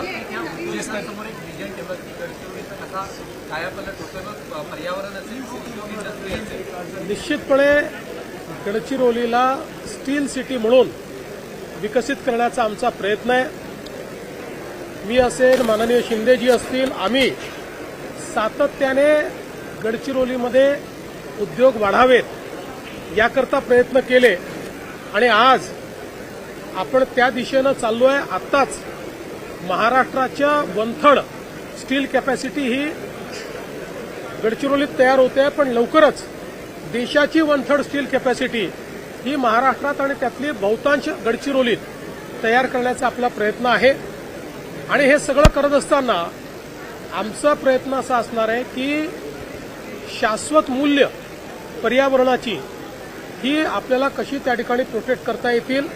एक विजन गडचिरोलीचा कसा पर्यावरण असेल इंडस्ट्री असेल निश्चितपणे गडचिरोलीला स्टील सिटी म्हणून विकसित करण्याचा आमचा प्रयत्न आहे. मी असेल माननीय शिंदेजी असतील आम्ही सातत्याने गडचिरोलीमध्ये उद्योग वाढावेत याकरता प्रयत्न केले आणि आज आपण त्या दिशेनं चाललो आहे आत्ताच महाराष्ट्राच्या वंथड स्टील कॅपॅसिटी ही गडचिरोलीत तयार होते पण लवकरच देशाची वनथर्ड स्टील कॅपॅसिटी ही महाराष्ट्रात आणि त्यातली बहुतांश गडचिरोलीत तयार करण्याचा आपला प्रयत्न आहे. आणि हे सगळं करत असताना आमचा प्रयत्न असा असणार आहे की शाश्वत मूल्य पर्यावरणाची ही आपल्याला कशी त्या ठिकाणी प्रोटेक्ट करता येतील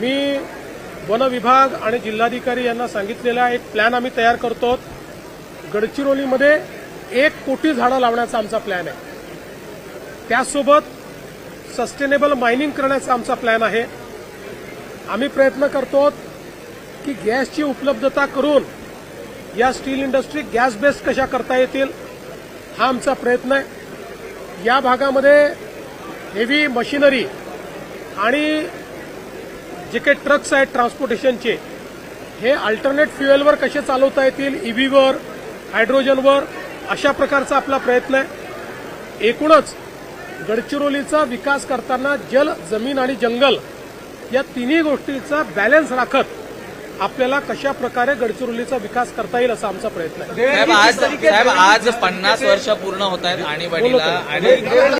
मी वन विभाग आणि जिल्हाधिकारी यांना सांगितलेला एक प्लॅन आम्ही तयार करतो. गडचिरोलीमध्ये एक कोटी झाडं लावण्याचा आमचा प्लॅन आहे. त्यासोबत सस्टेनेबल मायनिंग करण्याचा आमचा प्लॅन आहे. आम्ही प्रयत्न करतो की गॅसची उपलब्धता करून या स्टील इंडस्ट्री गॅस बेस्ड कशा करता येतील हा आमचा प्रयत्न आहे. या भागामध्ये हेवी मशिनरी आणि जे काही ट्रक्स आहेत ट्रान्सपोर्टेशनचे हे अल्टरनेट फ्युएलवर कसे चालवता येतील ईव्हीवर हायड्रोजनवर अशा प्रकारचा आपला प्रयत्न आहे. एकूणच गडचिरोलीचा विकास करताना जल जमीन आणि जंगल या तिन्ही गोष्टीचा बॅलन्स राखत आपल्याला कशा प्रकारे गडचिरोलीचा विकास करता येईल असा आमचा प्रयत्न आहे. साहेब आज पन्नास वर्ष पूर्ण होत आहेत आणीबाणीला आणि